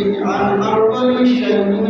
Our permission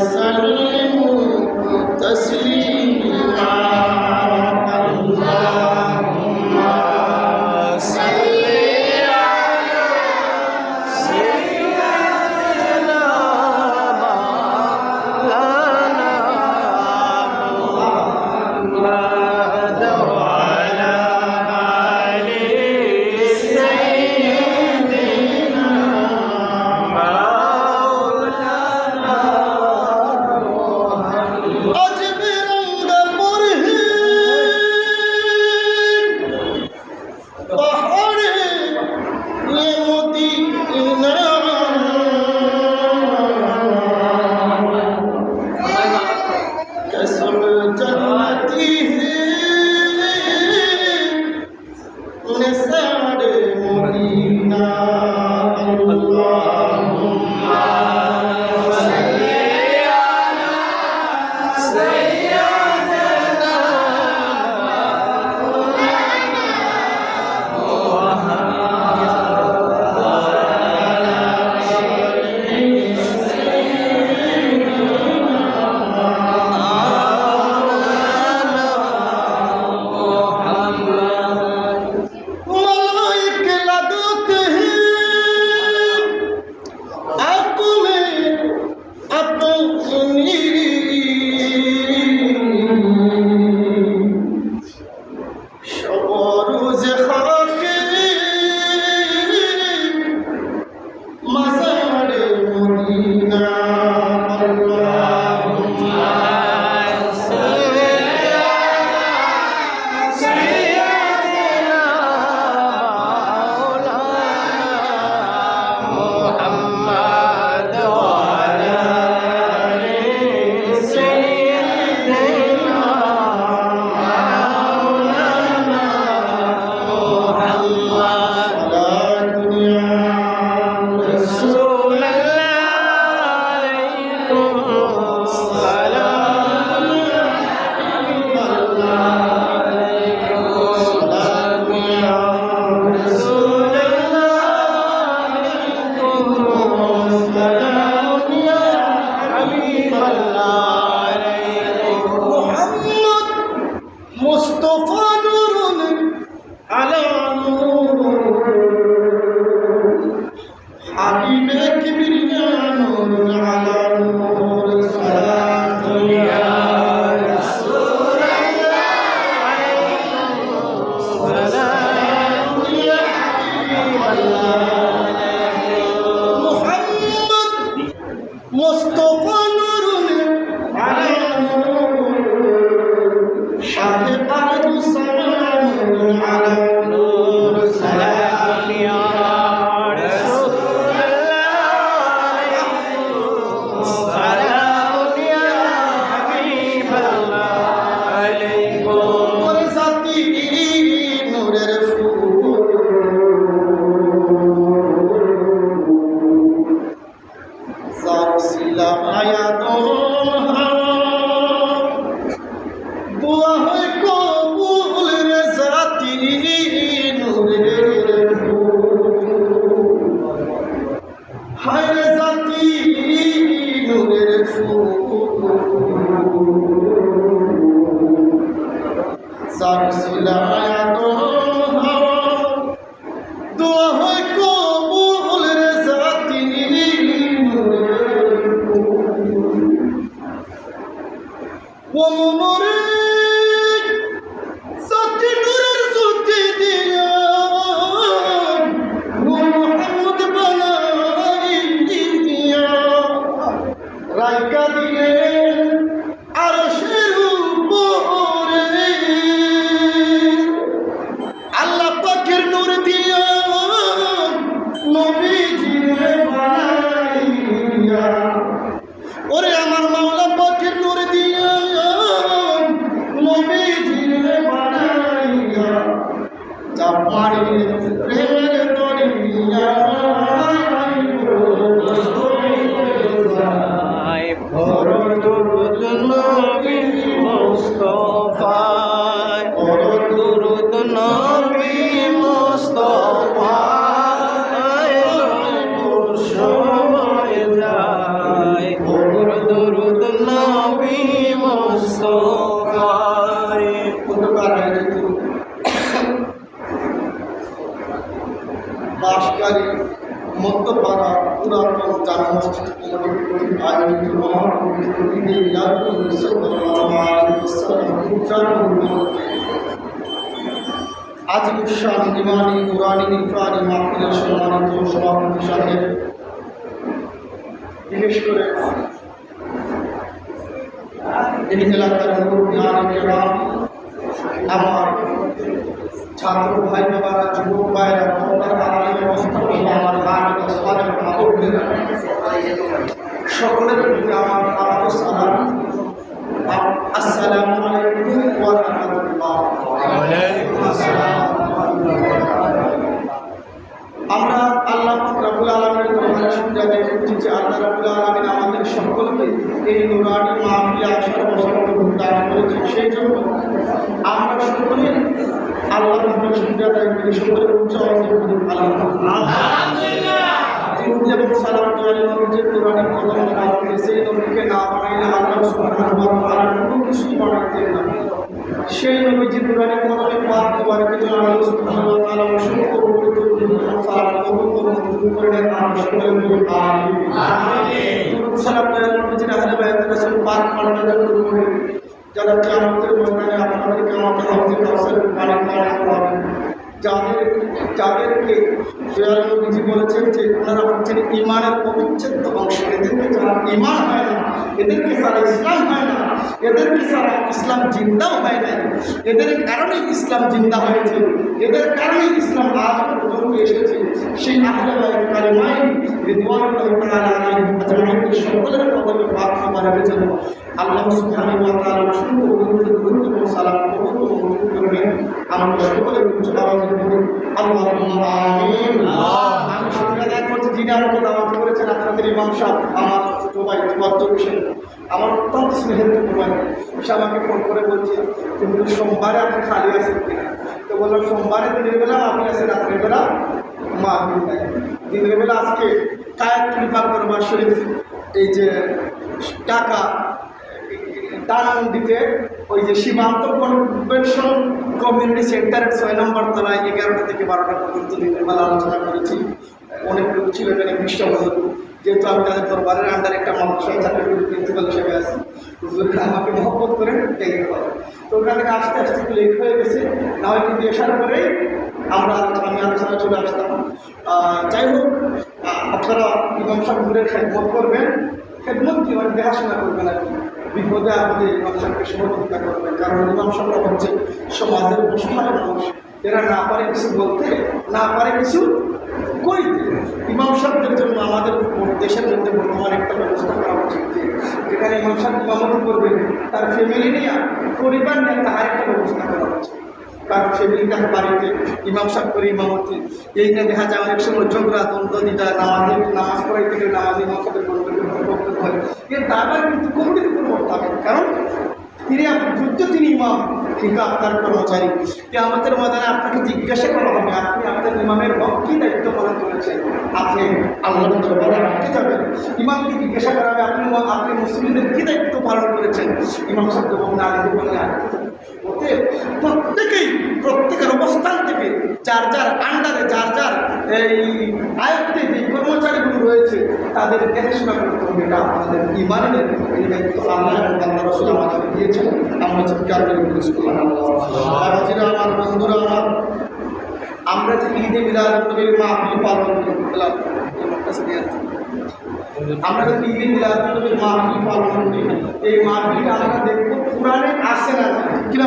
I'm sorry. কর্তৃক আয়োজিত উপলক্ষে আজিম শান ইমানি নুরানি ইরফানি মাহফিলের সভাপতি সাহেব বিশেষ করে এই এলাকার আমার ছাত্র ভাই বাবারা যুবক ভাইরা আমার আলালের সবার মাহবুবেরা সকলের প্রতি আমার আমার সালাম। আসসালামু আলাইকুম ওয়া রাহমাতুল্লাহ। আমরা আল্লাহ রাবুল আলমের দরবারে সুবিধা করছি যে আল্লাহ রাবুল আলমিন আমাদের সকলকে এই নুরানি মাহফিলে আসার অবসর দান করেছে সেই জন্য আমরা সকলে আল্লাহ সুবিধা করি। সকলের উচ্চ আলহামদুলিল্লাহ এবং সালাম তোয়ালি নবীজির কোরআনের প্রথম কারণে সেই নবীকে না বানাইলে আল্লাহ সুবহানাহু ওয়া তাআলা কোনো কিছুই বানাইতেন কোরআনে কোরআনে যারা কিয়ামতের ময়দানে আপনাদেরকে আমাদের যাদের যাদেরকে দয়াল নবীজি বলেছেন যে ওনারা হচ্ছেন ইমানের অবিচ্ছেদ্য অংশ এদেরকে যারা ইমান হয় না, এদেরকে সারা ইসলাম হয় না, এদেরকে সারা ইসলাম জিন্দাও হয় না এদের কারণে ইসলাম জিন্দা হয়েছে, এদের কারণে ইসলাম আজ পর্যন্ত এসেছে। সেই আহলে বাইত কালিমাই রিদওয়ানুল্লাহি তাআলা সকলের কদমে আমার রেখেছেন আল্লাহ সুবহানাহু ওয়া সালাম কবুল ও মঞ্জুর করবেন আমরা সকলের উচ্চ আমি শুকরিয়া আদায় করছি যিনি আমাকে দাওয়াত করেছেন আপনাদের ইমাম আমার ছোট ভাই তোয়াজ্জুল হোসেন আমার অত্যন্ত স্নেহের ছোট ভাই। ফোন করে বলছে কিন্তু সোমবারে আপনি খালি আছেন তো বললাম, সোমবারে দিনের বেলা আপনি আছেন রাত্রের বেলা মা দিনের বেলা আজকে কায়ের কৃপা করবার শরীফ এই যে টাকা দিতে ওই যে সীমান্ত কনভেনশন কমিউনিটি সেন্টারের ছয় নম্বর তলায় এগারোটা থেকে বারোটা পর্যন্ত দিনের বেলা আলোচনা করেছি। অনেক লোক ছিল, এখানে বছর যেহেতু আমি তাদের দরবারের আন্ডার একটা মাদ্রাসায় চাকরি করি প্রিন্সিপাল হিসেবে আছি। আমাকে মহব্বত করে ডেকে করে তো ওখান থেকে আস্তে আস্তে একটু লেট হয়ে গেছে। না হয় কিন্তু আসার পরেই আমরা আমি আলোচনা চলে আসতাম। যাই হোক আপনারা ইমাম সাহেবের খেদমত করবেন। খেদমত কি মানে দেখাশোনা করবেন আর কি। বিপদে আপদে ইমাম সাহেবকে সহযোগিতা করবেন। কারণ ইমাম সাহেবরা হচ্ছে সমাজের অসহায় মানুষ। এরা না পারে কিছু বলতে, না পারে কিছু কইতে ইমাম সাহেবদের জন্য আমাদের দেশের মধ্যে বর্তমানে একটা ব্যবস্থা করা উচিত যে, যেখানে ইমাম সাহেব ইমামতি করবেন, তার ফ্যামিলি নিয়ে, পরিবার নিয়ে তার একটা ব্যবস্থা করা উচিত। কারণ ফ্যামিলি তার বাড়িতে ইমাম সাহেব করে ইমামতি এই নিয়ে দেখা যায় অনেক সময় ঝগড়া, দ্বন্দ্ব দিদা নামাজে, নামাজ পড়াইতে গেলে নামাজ ইমাম সাহেবের হয় এর তারপর কিন্তু কমিটির কোনো মত হবে কারণ তিনি আপনার যুদ্ধ, তিনি ইমাম, ঠিক আপনার কর্মচারী। যে আমাদের ময়দানে আপনাকে জিজ্ঞাসা করা হবে, আপনি আপনার ইমামের হক কী দায়িত্ব পালন করেছেন। আপনি আল্লাহ দরবারে রাখতে যাবেন। ইমামকে জিজ্ঞাসা করা হবে, আপনি আপনি মুসলিমদের কী দায়িত্ব পালন করেছেন? ইমাম সাহেব বলুন আগে বলে ওতে প্রত্যেক যার যার আন্ডারে, যার যার এই আয়ত্তে যে কর্মচারীগুলো রয়েছে, তাদের দেখাশোনা করতে হবে। এটা আমাদের ইমানের এই দায়িত্ব। আল্লাহ এবং আল্লাহ রসুল আমাদের দিয়েছেন। আমরা চিৎকার করে বাবাজিরা আমার বন্ধুরা, আমার আমরা যে ঈদে মিলাদ মাহফিল পালন করি কাছে। আমরা পালন করি এই আমরা কোরআনে না।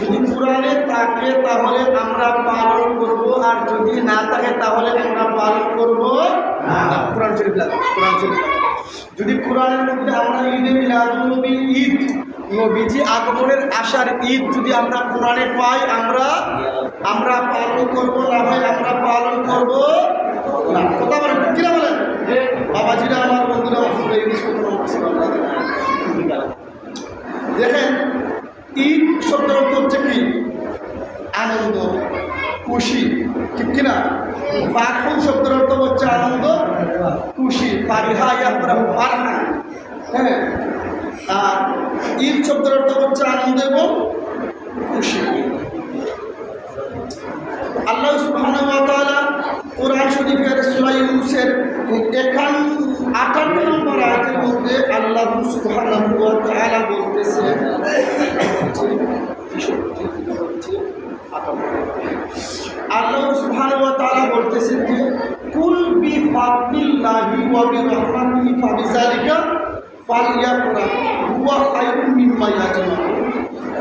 যদি কোরআনে থাকে তাহলে আমরা পালন করব, আর যদি না থাকে তাহলে আমরা পালন কোরআন কোরআন। যদি কোরআনের মধ্যে আমরা ঈদে মিলাদ ঈদ, নবীজি আগমনের আশার ঈদ যদি আমরা কোরআনে পাই, আমরা আমরা পালন করব না হয় আমরা পালন করব না। কথা বলেন কিনা বলেন বাবাজিরা আমার বন্ধুরা আমার এই জিনিস করতে আমার কাছে ভালো লাগে। দেখেন ঈদ শব্দের অর্থ হচ্ছে কি আনন্দ খুশি ঠিক কিনা ফারহুন শব্দের অর্থ হচ্ছে আনন্দ খুশি ফারিহা ইয়াফরা ফারহা হ্যাঁ আর ঈদ শব্দের অর্থ হচ্ছে আনন্দ এবং খুশি আল্লাহ সুবহানাহু ওয়া তাআলা কোরআন শরীফের সূরা ইউনূসের একান আটান্ন নম্বর আয়াতের মধ্যে আল্লাহ সুবহানাহু ওয়া তাআলা বলতেছেন আল্লাহ সুবহানাহু ওয়া তাআলা বলতেছেন যে কুল বি ফাদলিল্লাহি ওয়া বি রাহমাতিহি ফাবিযালিকা ফালইয়াফরাহ হুয়া খায়রুম মিম্মা ইয়াজমাউন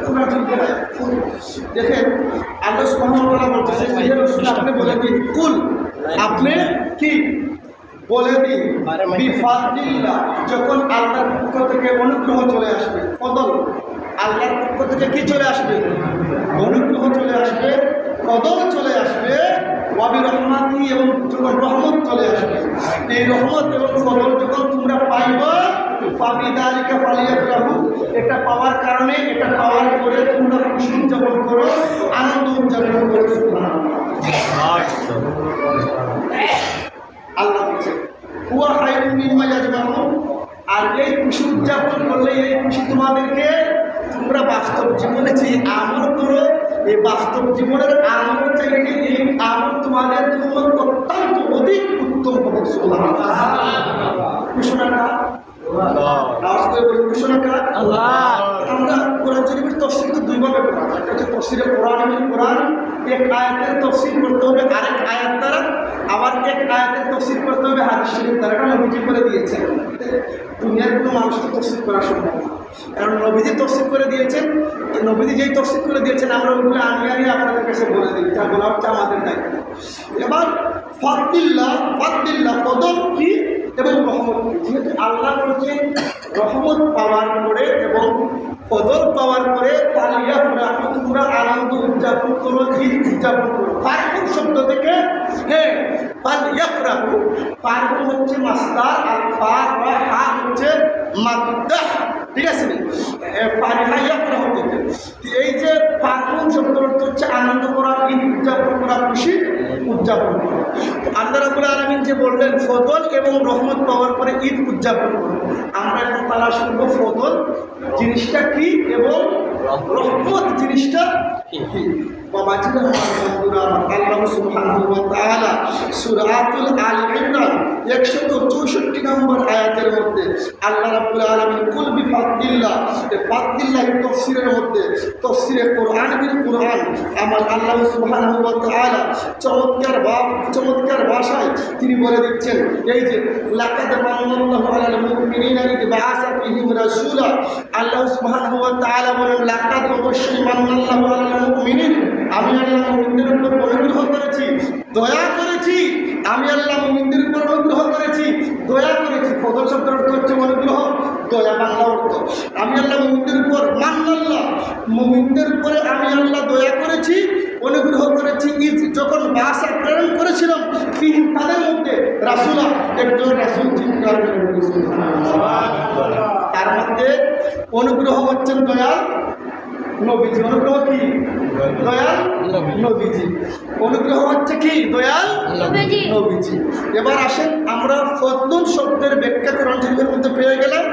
কোরআন শরীফের আয়াত। দেখেন আল্লাহ সুবহানাহু ওয়া তাআলা বলতেছেন হে রাসূল আপনি বলে দিন কুল আপনি কি বলে দিন বিফাদিল্লাহ যখন আল্লাহর পক্ষ থেকে অনুগ্রহ চলে আসবে কদল আল্লাহর পক্ষ থেকে কি চলে আসবে অনুগ্রহ চলে আসবে কদল চলে আসবে ওয়াবি রহমাতি এবং যখন রহমত চলে আসবে এই রহমত এবং কদল যখন তোমরা পাইবা পাবি দালিকা পালিয়া রাহু এটা পাওয়ার কারণে এটা পাওয়ার পরে তোমরা খুশি উদযাপন করো আনন্দ উদযাপন করো সুবহানাল্লাহ। আল্লাহ বলছে হুয়া খায়রুম মিম্মা ইয়াজমাউন আর এই খুশি উদযাপন করলে এই খুশি তোমাদেরকে তোমরা বাস্তব জীবনে যে আমল করো। এই বাস্তব জীবনের আমল চাইলে এই আমল তোমাদের জন্য অত্যন্ত অধিক উত্তম হবে ঘোষণাটা আমরা কোরআন শরীফের তফসিল তো দুইভাবে করা যায়। একটা হচ্ছে তফসিরে কোরআন এবং কোরআন। এক আয়াতের তফসিল করতে হবে, আরেক আয়াত দ্বারা আবার এক আয়াতের তফসিল করতে হবে, হাদিস শরীফ দ্বারা। এটা নবীজি করে দিয়েছেন। দুনিয়ার কোনো মানুষকে তফসিল করা সম্ভব না। কারণ নবীজি তফসিল করে দিয়েছেন নবীজি যেই তফসিল করে দিয়েছেন, আমরা ওগুলো আনিয়ে আনিয়ে আপনাদের কাছে বলে দিই, যা বলা হচ্ছে আমাদের দায়িত্ব। এবার ফাদ্দিল্লা ফাদ্দিল্লা কদর কি এবং রহমত কি? যেহেতু আল্লাহ বলছে, রহমত পাওয়ার পরে এবং কদর পাওয়ার পরে পালিয়া রাখো তোমরা আনন্দ উদযাপন করো ঈদ উদযাপন করো। ফারকুন শব্দ থেকে হ্যাঁ পালিয়া রাখো ফারকুন হচ্ছে মাস্টার আর ফার হা হচ্ছে মাদ্দাহ ঠিক আছে? করা হতে এই যে ফারকুন শব্দ হচ্ছে আনন্দ করা, ঈদ উদযাপন করা, খুশি উদযাপন করা। তো আল্লাহ রাবুল আলমিন যে বললেন ফদল এবং রহমত পাওয়ার পরে ঈদ উদযাপন করো। আমরা এখন তালাশ করব ফজল জিনিসটা কি এবং রহমত জিনিসটা কি? বাবাজিরা আল্লাহ সূরাতুল আল ইমরান 164 নম্বর আয়াতের মধ্যে আল্লাহ রাব্বুল আলামিন কুল বিফাদিল্লাহ এই ফাদিল্লাহ তাফসীরের মধ্যে তাফসীরে কোরআন বিল কোরআন, আমার আল্লাহ সুবহানাহু ওয়া তাআলা চমৎকার ভাব চমৎকার ভাষায় তিনি বলে দিচ্ছেন, এই যে রাসূলা, আল্লাহ তাআলা বলেন, লাকাদ অবশ্যই মান্নাল্লাহু মুমিনিন, আমি আল্লাহ মুমিনদের উপর অনুগ্রহ করেছি, দয়া করেছি, আমি আল্লাহ মুমিনদের উপর অনুগ্রহ করেছি, দয়া করেছি। ফদল শব্দের অর্থ হচ্ছে অনুগ্রহ, দয়া বাংলা অর্থ। আমি আল্লাহ মুমিনদের উপর মান্নাল্লাহ, মুমিনদের উপরে আমি আল্লাহ দয়া করেছি, অনুগ্রহ করেছি। যখন বাসা প্রেরণ করেছিলাম তিন তাদের মধ্যে রাসুলা, একজন রাসুল চিৎকার তার মধ্যে অনুগ্রহ হচ্ছেন দয়াল নবীজি অনুগ্রহ কি? দয়াল? নবীজি। অনুগ্রহ হচ্ছে কি? দয়াল? নবীজি। নবীজি। এবার আসেন আমরা ফদল শব্দের ব্যাখ্যা কোরআন শরীফের মধ্যে পেয়ে গেলাম।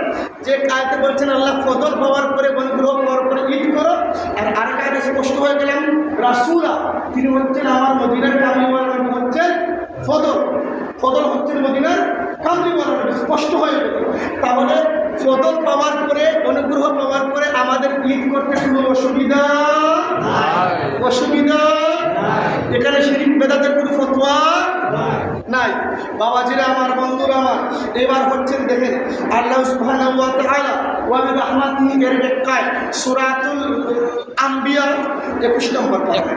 যে কায়তে বলছেন আল্লাহ ফদল পাওয়ার পরে অনুগ্রহ পাওয়ার পরে ঈদ করো। আর আর আয়তে স্পষ্ট হয়ে গেলাম রাসুলা তিনি হচ্ছেন আমার মদিনার কামলিওয়ালা নবী হচ্ছেন ফদল ফদল হচ্ছেন মদিনার কামলিওয়ালা নবী স্পষ্ট হয়ে তাহলে ফদল পাওয়ার পরে, অনুগ্রহ পাওয়ার পরে আমাদের ঈদ করতে কোনো অসুবিধা অসুবিধা এখানে শিরিক বেদাতের কোনো ফতোয়া নাই। বাবাজিরা আমার, বন্ধুরা আমার, এবার হচ্ছেন দেখেন, আল্লাহ সুবহানাহু ওয়া তাআলা ওয়া বি রাহমাতিহি এর আম্বিয়া 21 নম্বর পারা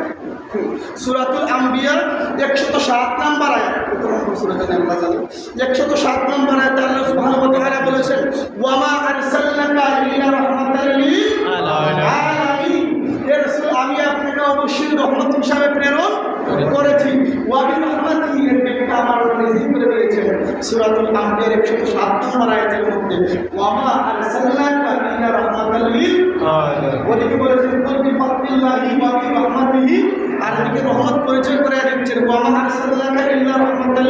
সূরাতুল আম্বিয়া 107 নম্বর আয়াত। কত নম্বর জানেন আল্লাহ জানেন 107 নম্বর আয়াতে আল্লাহ সুবহানাহু ওয়া তাআলা বলেছেন ওয়া মা আরসালনাকা ইল্লা রাহমাতাল লিল আলামিন। রাসূল আমি আপনাকে অবশ্যই রহমত হিসাবে প্রেরণ করেছি। ওয়াবি রহমাতি এর ব্যাখ্যা আমার নিজেই করে দিয়েছেন সূরাতুল আম্বিয়ার 107 নম্বর আয়াতের মধ্যে। ওয়ামা আরসালনাকা ইল্লা রাহমাতাল লিল ওদিকে বলেছেন কুল ফাদলিল্লাহি ওয়া বি রাহমাতিহি আর এদিকে রহমত পরিচয় করে দিচ্ছেন রাহমাতাল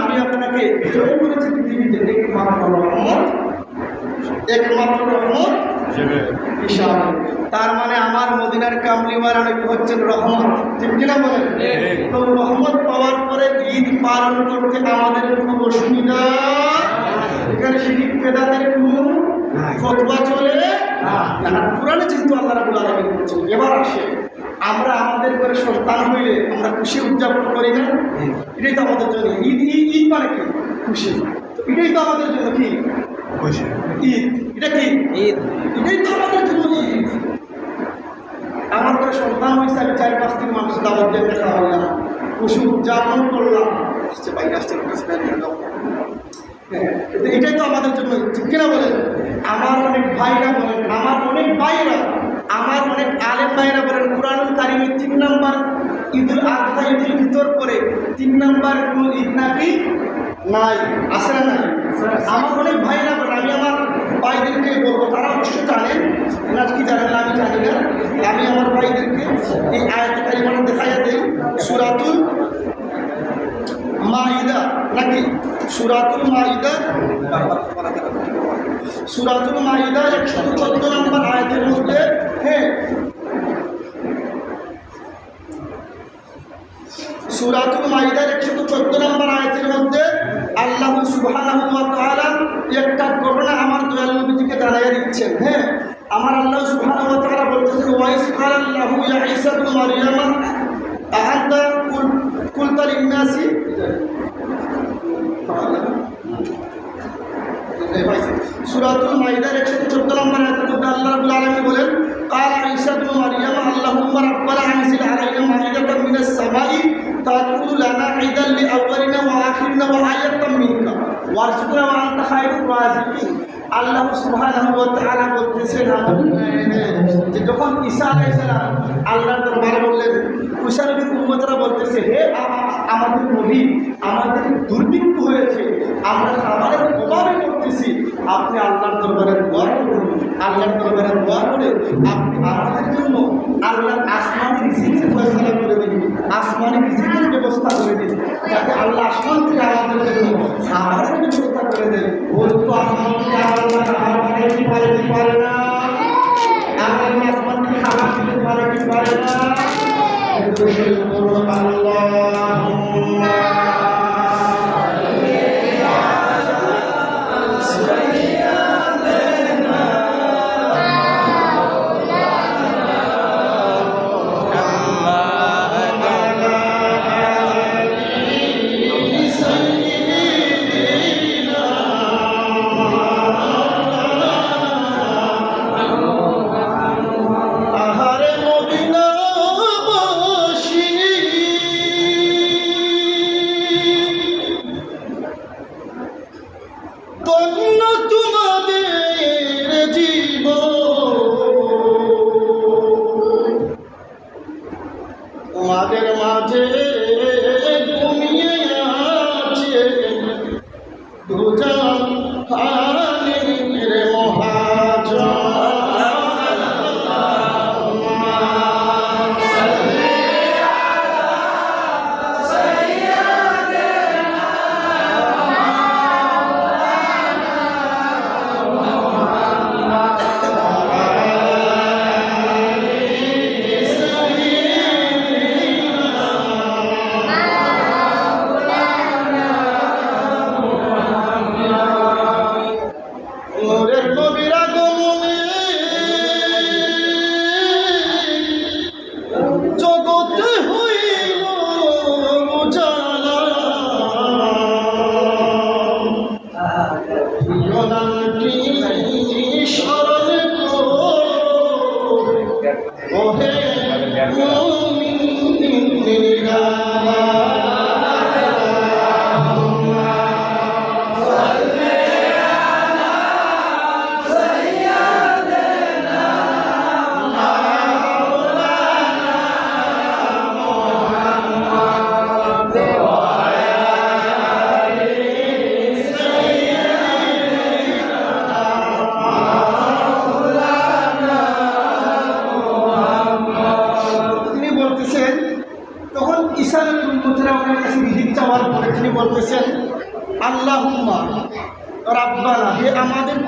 আমি আপনাকে প্রেরণ করেছি পৃথিবীতে একমাত্র রহমত একমাত্র রহমত তার মানে আমার মদিনার কামলিওয়ার নবী হচ্ছেন রহমত। ঠিক কিনা বলেন? তো রহমত পাওয়ার পরে ঈদ পালন করতে আমাদের কোনো অসুবিধা এখানে শিরিক পেদাদের কোনো ফতোয়া চলে। না পুরানে যেহেতু আল্লাহ রাবুল আলমী বলছেন এবার আসে আমরা আমাদের করে সন্তান হইলে আমরা খুশি উদযাপন করি না? এটাই তো আমাদের জন্য ঈদ। ঈদ ঈদ মানে কি? খুশি। তো এটাই তো আমাদের জন্য কি? ঈদ। এটা কি? ঈদ। এটাই তো আমাদের জন্য ঈদ। আমার করে সন্তান হয়েছে আমি চার পাঁচ দিন মানুষ দাওয়াত দিয়ে দেখা হলাম পশু উদযাপন করলাম। আসছে বাইরে আসছে লোকের সাথে নিয়ে যাও। হ্যাঁ, কিন্তু এটাই তো আমাদের জন্য। ঠিক কিনা বলেন আমার অনেক ভাইরা বলেন, আমার অনেক ভাইরা আমার অনেক আলেম ভাইরা বলেন, কোরআনুল কারিমের তিন নাম্বার ঈদুল আজহা ঈদুল ভিতর করে তিন নাম্বার কোনো ঈদ নাকি নাই, আছে না নাই আমার অনেক ভাইরা বলেন, আমি আমার ভাইদেরকে বলব, তারা অবশ্যই জানেন না কি জানেন না আমি জানি না আমি আমার ভাইদেরকে এই আয়াতে কারিমাটা দেখাইয়া দেই, সুরাতুল মাইদা নাকি? সুরাতুল মাইদা? সুরাতুল মাইদা একশো চোদ্দ নম্বর আয়াতের মধ্যে হ্যাঁ সুরাতুল মাইদার একশো চোদ্দ নম্বর আয়াতের মধ্যে, আল্লাহ সুবহানাহু ওয়া তাআলা একটা ঘটনা আমার দয়াল নবীজিকে দিচ্ছেন হ্যাঁ আমার আল্লাহ সুবহানাহু ওয়া তাআলা বলতেছেন, ওয়াইস কালাল্লাহু ইয়া ঈসা ইবনে মারইয়ামা আহাদা কুল কুলতা লিন্নাসি সুরাতুল মাইদার একশো চোদ্দ নম্বর আয়াতের মধ্যে আল্লাহ রাব্বুল আলামিন বলেন قال عيسى ابن مريم اللهم ربنا انزل علينا مائدة من السماء تكون لنا عيدا لأولنا وآخرنا وآية منك ওয়ারসুকুরা আনতা খায়রুল রাজিকিন আল্লাহ সুবহানাহু ওয়া তাআলা বলতেছেন যে যখন ঈসা আলাইহিস সালাম আল্লাহর দরবারে বললেন, ঈসা নবীর বলতেছে, হে আমাদের নবী আমাদের দুর্ভিক্ষ হয়েছে, আমরা খাবারের অভাবে করতেছি। আপনি আল্লাহর দরবারের দোয়া করুন, আল্লাহর দরবারে দোয়া করে আপনি আমাদের জন্য আল্লাহর আসমান রিজিক আসমানি কিছু ব্যবস্থা করে দিন যাতে আল্লাহ আসমান থেকে আমাদের জন্য খাবারের ব্যবস্থা করে দেন বলতো আসমান থেকে আল্লাহ আমার কি পারে কি পারে না? আসমান থেকে খাবার দিতে পারে, কি পারে না?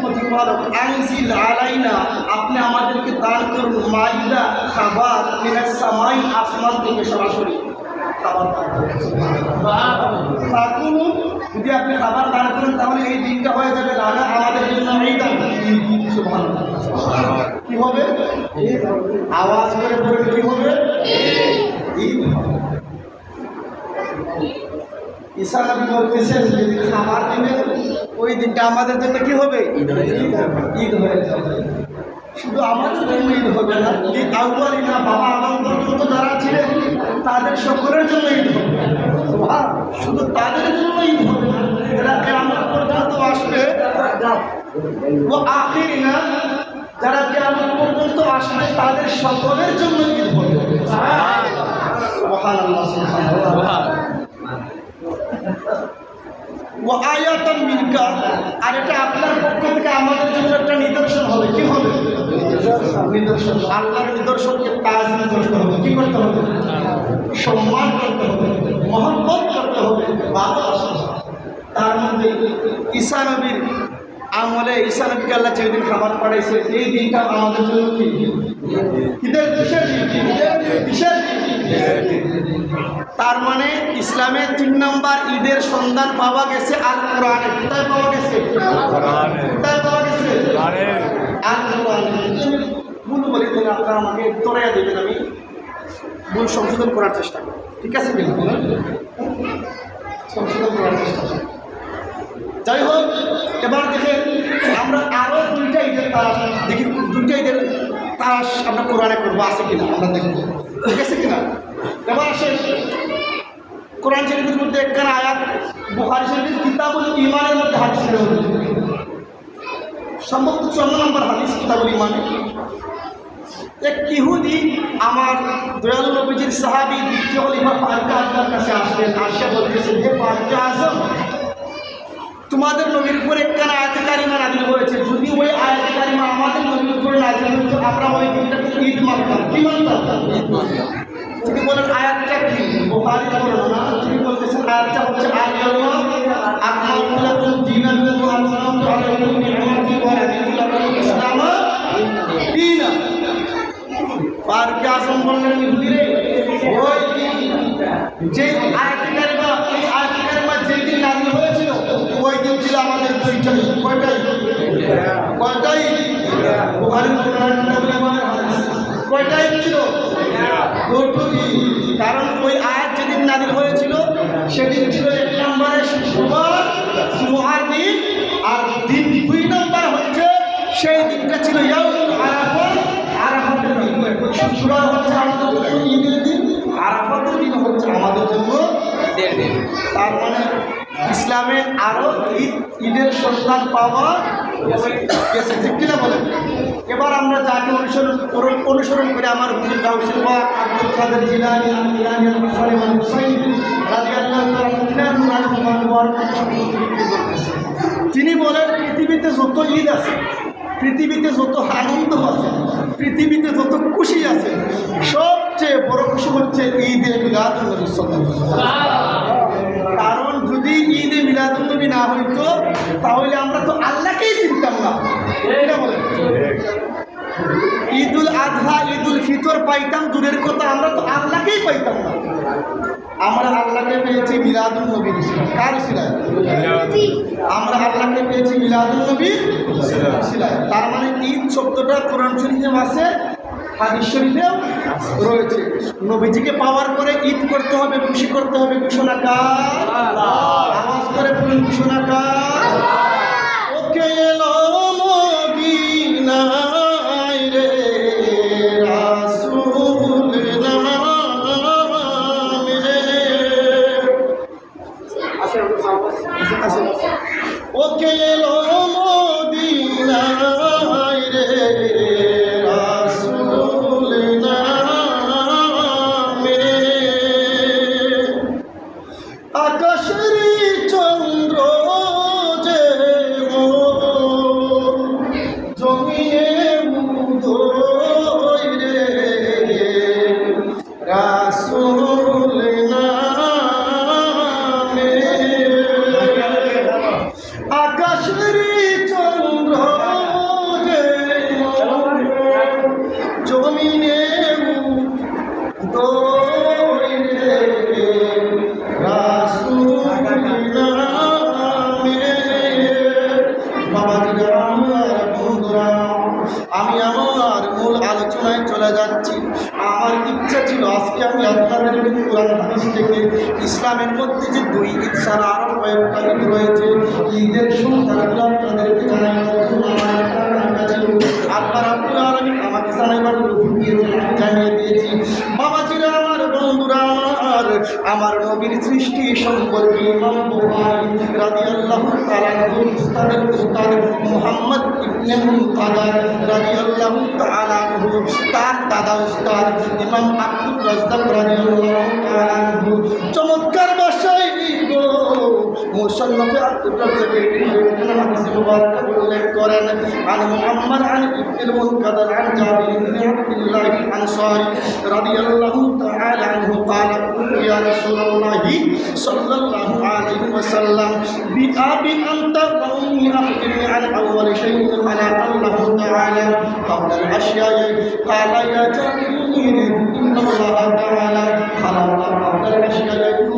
প্রতিপালক আনজিল আলাইনা, আপনি আমাদেরকে দান করুন মাইদা খাবার, মিনাস সামাই, আসমান থেকে সরাসরি। খাবার দান। যদি আপনি খাবার দান করেন, তাহলে এই দিনটা হয়ে যাবে রানা আমাদের জন্য এই দান। কি হবে? আওয়াজ করে বলে কি হবে? ঈদ। ঈসা নবী বলতেছেন যদি খাবার দিবেন ওই দিনটা আমাদের জন্য কি হবে? ঈদ হয়ে যাবে। শুধু আমাদের জন্য ঈদ হবে না ঈদ আউ্বালি না বাবা আদম পর্যন্ত যারা ছিলেন তাদের সকলের জন্য ঈদ হবে। শুধু তাদের জন্য ঈদ হবে না যারা কেমন পর্যন্ত আসবে ও আখিরি না যারা কেমন পর্যন্ত আসবে তাদের সকলের জন্য ঈদ হবে। সুবহানাল্লাহ, সুবহানাল্লাহ। ও আয়াতান মিনকা আর এটা আপনার পক্ষ থেকে আমাদের জন্য একটা নিদর্শন হবে। কি হবে? নিদর্শন। আল্লাহর নিদর্শনকে তাজিম করতে হবে। কি করতে হবে? সম্মান করতে হবে। মহব্বত করতে হবে। ভালোবাসা তার মধ্যে ঈসা নবীর আমলে ঈসা নবীকে আল্লাহ যেদিন খাবার পাঠাইছে এই দিনটা আমাদের জন্য কি? ঈদের কিসের দিন? তার মানে ইসলামের তিন নম্বর ঈদের সন্ধান পাওয়া গেছে আল কোরআনে কোথায় পাওয়া গেছে? কোথায় পাওয়া গেছে? আল কোরআনে ভুল বলি তাহলে আপনারা আমাকে তোরাইয়া দেবেন আমি ভুল সংশোধন করার চেষ্টা করব। ঠিক আছে সংশোধন করার চেষ্টা যাই হোক এবার দেখেন আমরা আরও দুইটা ঈদের তাস দেখি দুইটা ঈদের তাস আমরা কোরআনে করব আছে কিনা আমরা দেখব। ঠিক আছে কিনা? এবার আসেন কোরআন শরীফের মধ্যে একখানা আয়াত, বুখারি শরীফের কিতাবুল ইমানের মধ্যে হাদিস সম্ভবত চন্দ্র নম্বর হাদিস কিতাবুল ইমানে এক ইহুদি আমার দয়ালু নবীজির সাহাবি দ্বিতীয় খলিফা ফারুক আজমার কাছে আসলেন, আসিয়া বলতেছেন, হে ফারুক আজম তোমাদের নবীর উপর একখানা আয়াতে কারিমা নাজিল হয়েছে। যদি ওই আয়াতে কারিমা আমাদের নবীর উপরে নাজিল হতো আমরা ওই দিনটাকে ঈদ মানতাম। কি মানতাম? তিনি বলেন আয়াতটা কি? বোখারি বলেন না। তিনি বলতেছেন আয়াতটা হচ্ছে আয়াতুল্লাহ আকমালতু লাকুম ওয়া আতমামতু আলাইকুম নি'মাতি ওয়া রাদিতু লাকুম ইসলাম দীনা ফারুক আজম বললেন ইহুদিরে ওই যে আয়াতে কারিমা এই আয়াতে কারিমা যেদিন নাজিল হয়েছিল দিন ছিল আমাদের দুইটাই, কয়টাই? কয়টাই? আমাদের কয়টাই ছিল? দুটোই কারণ ওই আয়াত যেদিন নাজিল হয়েছিল, সেদিন ছিল এক নম্বরে শুক্রবার সুমহার দিন আর দিন দুই নম্বর হচ্ছে, সেই দিনটা ছিল ইয়াউমুল আরাফা আরাফাতের দিন। শুক্রবার হচ্ছে আমাদের জন্য ঈদের দিন, আরাফাতের দিন হচ্ছে আমাদের জন্য তার মানে ইসলামে আরও ঈদ, ঈদের সন্ধান পাওয়া গেছে। ঠিক কিনা বলেন? এবার আমরা যাকে অনুসরণ অনুসরণ করে আমার হুজুর গাউসুল বাগ আব্দুল জিলানি। তিনি বলেন, পৃথিবীতে যত ঈদ আছে, পৃথিবীতে যত আনন্দ আছে, পৃথিবীতে যত খুশি আছে, সবচেয়ে বড় খুশি হচ্ছে ঈদে সাল্লাল্লাহু আলাইহি কারণ যদি ঈদে মিলাদুলনবী না হইতো তাহলে আমরা তো আল্লাহকেই চিনতাম না। এটা বলেন? ঈদুল আজহা ঈদুল ফিতর পাইতাম দূরের কথা আমরা তো আল্লাহকেই পাইতাম না। আমরা আল্লাহকে পেয়েছি মিলাদুল নবীর কার সিলায়? আমরা আল্লাহকে পেয়েছি মিলাদুল নবীর সিলায়। তার মানে ঈদ শব্দটা কোরআন শরীফে আছে হাদিস শরীফেও রয়েছে। নবীজিকে পাওয়ার পরে ঈদ করতে হবে, খুশি করতে হবে ঘোষণা কার আওয়াজ করে বলুন ঘোষণা কার ওকে এলো মদিনায়। আমার নবীর সৃষ্টি সম্পর্কে ইমাম বুখারী রাদিয়াল্লাহু তাআলা আনহু উস্তাদের উস্তাদ মুহাম্মদ ইবনে মুনকাদার রাদিয়াল্লাহু তাআলা তার দাদা উস্তাদ ইমাম আব্দুর রাজ্জাক রাদিয়াল্লাহু তাআলা চমৎকার ভাষায় মুসন্নফে আব্দুর রাজ্জাকের হাদিস মুবারক উল্লেখ করেন عن محمد عن ابن المنكدر عن جابر بن عبد الله الانصاري رضي الله تعالى عنه قال قلت يا رسول الله صلى الله عليه وسلم بأبي أنت وأمي أخبرني عن أول شيء خلق الله تعالى قبل الأشياء قال يا جابر إن الله تعالى خلق قبل الأشياء